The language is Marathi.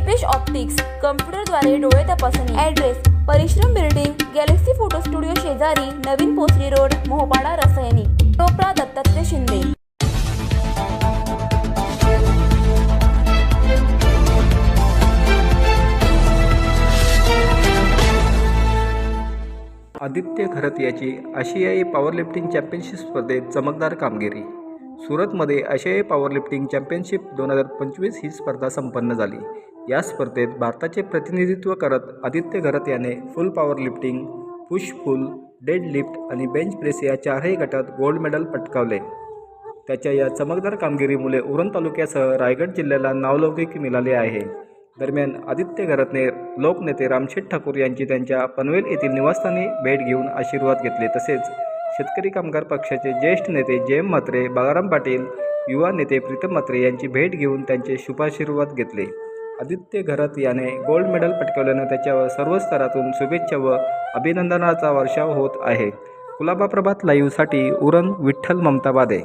दीपेश ऑप्टिक्स कम्प्युटरद्वारे डोळे तपासणी ॲड्रेस परिश्रम बिल्डिंग गॅलेक्सी फोटो स्टुडिओ शेजारी नवीन पोसरी रोड मोहपाडा रसायनी टोपरा दत्तात्रय शिंदे. आदित्य खरत याची आशियाई पॉवरलिफ्टिंग चॅम्पियनशिप स्पर्धेत चमकदार कामगिरी. सुरतमध्ये आशियाई पॉवरलिफ्टिंग चॅम्पियनशिप दोन हजार पंचवीस ही स्पर्धा संपन्न झाली. या स्पर्धेत भारताचे प्रतिनिधित्व करत आदित्य घरत याने full powerlifting push pull deadlift आणि बेंच प्रेस या चारही गटात गोल्ड मेडल पटकावले. त्याच्या या चमकदार कामगिरीमुळे उरण तालुक्यासह रायगड जिल्ह्याला नावलौकिक मिळाले आहे. दरम्यान आदित्य घरतने लोकनेते रामशेठ ठाकूर यांची त्यांच्या पनवेल येथील निवासस्थानी भेट घेऊन आशीर्वाद घेतले. तसेच शेतकरी कामगार पक्षाचे ज्येष्ठ नेते जयम म्हात्रे बाळाराम पाटील युवा नेते प्रीतम म्हात्रे यांची भेट घेऊन त्यांचे शुभाशीर्वाद घेतले. आदित्य घरत याने गोल्ड मेडल पटकावल्यानं त्याच्यावर सर्व स्तरातून शुभेच्छा व अभिनंदनाचा वर्षाव होत आहे. कुलाबा प्रभात लाईव्हसाठी उरण विठ्ठल ममताबादे